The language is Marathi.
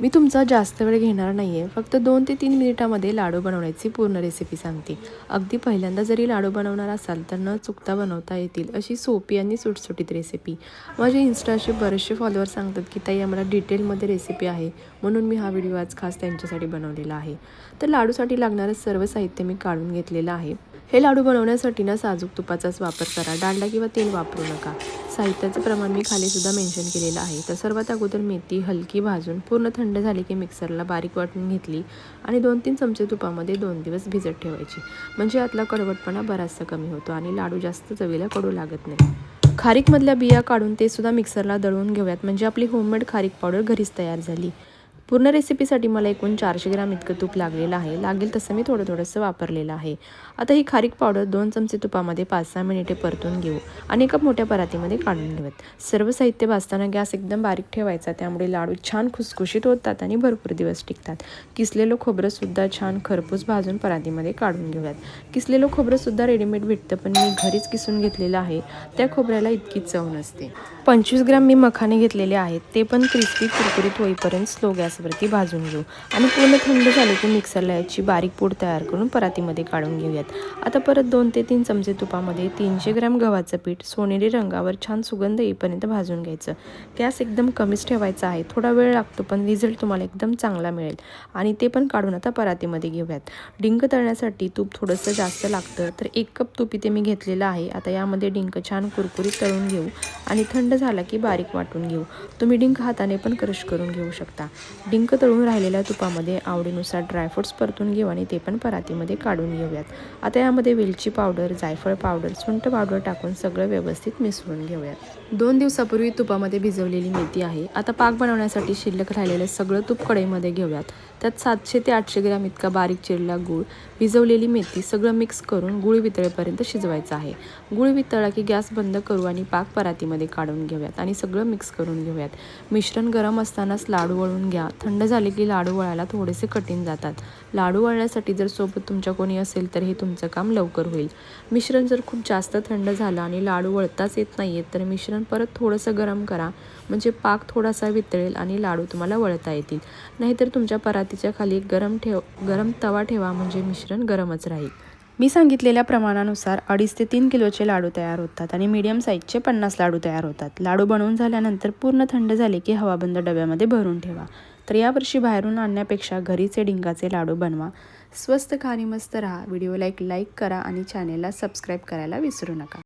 मी तुमचा जास्त वेळ घेणार नाही आहे फक्त दोन ते तीन मिनिटामध्ये लाडू बनवण्याची पूर्ण रेसिपी सांगते. अगदी पहिल्यांदा जरी लाडू बनवणार असाल तर न चुकता बनवता येतील अशी सोपी आणि सुटसुटीत रेसिपी माझे इन्स्टाचे बरेचसे फॉलोअर सांगतात की ताई आम्हाला डिटेलमध्ये रेसिपी आहे. म्हणून मी हा व्हिडिओ आज खास त्यांच्यासाठी बनवलेला आहे. तर लाडूसाठी लागणारं सर्व साहित्य मी काढून घेतलेलं आहे. हे लाडू बनवण्यासाठी ना साजूक तुपाचाच वापर करा. डालडा किंवा तेल वापरू नका. साहित्याचं प्रमाण मी खालीसुद्धा मेन्शन केलेलं आहे. तर सर्वात अगोदर मेथी हलकी भाजून पूर्ण थंड थंड झाली की मिक्सरला बारीक वाटून घेतली आणि दोन तीन चमचे तुपामध्ये दोन दिवस भिजत ठेवायची. म्हणजे यातला कडवटपणा बराचसा कमी होतो आणि लाडू जास्त चवीला कडू लागत नाही. खारीकमधल्या बिया काढून ते सुद्धा मिक्सरला दळून घेऊयात. म्हणजे आपली होममेड खारीक पावडर घरीच तयार झाली. पूर्ण रेसिपीसाठी मला एकूण चारशे ग्राम इतकं तूप लागलेलं आहे. लागेल तसं मी थोडं थोडंसं वापरलेलं आहे. आता ही खारीक पावडर दोन चमचे तुपामध्ये पाच सहा मिनिटे परतून घेऊ आणि एका मोठ्या परातीमध्ये काढून घेऊयात सर्व साहित्य भाजताना गॅस एकदम बारीक ठेवायचा त्यामुळे लाडू छान खुसखुशीत होतात आणि भरपूर दिवस टिकतात. किसलेलं खोबरंसुद्धा छान खरपूस भाजून परातीमध्ये काढून घेऊयात. किसलेलं खोबरंसुद्धा रेडीमेड भेटतं पण मी घरीच किसून घेतलेलं आहे. त्या खोबऱ्याला इतकी चव नसते. पंचवीस ग्राम मी मखाने घेतलेले आहेत ते पण क्रिस्पी कुरकुरीत होईपर्यंत स्लो गॅस गॅसवरती भाजून घेऊ. आणि पूर्ण थंड झाले की मिक्सरला याची बारीक पूड तयार करून परातीमध्ये काढून घेऊयात. आता परत दोन ते तीन चमचे तुपामध्ये तीनशे ग्रॅम गव्हाचं पीठ सोनेरी रंगावर छान सुगंध येईपर्यंत भाजून घ्यायचं. गॅस एकदम कमीच ठेवायचा आहे. थोडा वेळ लागतो पण रिझल्ट तुम्हाला एकदम चांगला मिळेल. आणि ते पण काढून आता परातीमध्ये घेऊयात. डिंक तळण्यासाठी तूप थोडंसं जास्त लागतं तर एक कप तूप इथे मी घेतलेलं आहे. आता यामध्ये डिंक छान कुरकुरीत तळून घेऊ आणि थंड झाला की बारीक वाटून घेऊ. तुम्ही डिंक हाताने पण क्रश करून घेऊ शकता. डिंक तळून राहिलेल्या तुपामध्ये आवडीनुसार ड्रायफ्रुट्स परतून घेऊ आणि ते पण परातीमध्ये काढून घेऊयात. आता यामध्ये वेलची पावडर जायफळ पावडर सुंठ पावडर टाकून सगळं व्यवस्थित मिसळून घेऊयात. दोन दिवसापूर्वी तुपामध्ये भिजवलेली मेथी आहे. आता पाक बनवण्यासाठी शिल्लक राहिलेलं सगळं तूप कढईमध्ये घेऊयात. त्यात सातशे ते आठशे ग्रॅम इतका बारीक चिरला गूळ भिजवलेली मेथी सगळं मिक्स करून गुळ वितळेपर्यंत शिजवायचं आहे. गुळ वितळला की गॅस बंद करू आणि पाक परातीमध्ये काढून घेऊयात आणि सगळं मिक्स करून घेऊयात. मिश्रण गरम असतानाच लाडू वळून घ्या. थंड झाले की लाडू वळायला थोडेसे कठीण जातात. लाडू वळण्यासाठी जर सोबत तुमच्या कोणी असेल तर हे तुमचं काम लवकर होईल. मिश्रण जर खूप जास्त थंड झालं आणि लाडू वळताच येत नाही आहेत तर मिश्रण परत थोडंसं गरम करा. म्हणजे पाक थोडासा वितळेल आणि लाडू तुम्हाला वळता येतील. नाहीतर तुमच्या परातीच्या खाली गरम ठेव गरम तवा ठेवा म्हणजे मिश्रण गरमच राहील. मी सांगितलेल्या प्रमाणानुसार अडीच ते तीन किलोचे लाडू तयार होतात आणि मीडियम साईजचे पन्नास लाडू तयार होतात. लाडू बनवून झाल्यानंतर पूर्ण थंड झाले की हवाबंद डब्यामध्ये भरून ठेवा. तर यावर्षी बाहेरून आणण्यापेक्षा घरीचे डिंगाचे लाडू बनवा. स्वस्त खा आणि मस्त राहा. व्हिडिओला एक लाईक करा आणि चॅनेलला सबस्क्राईब करायला विसरू नका.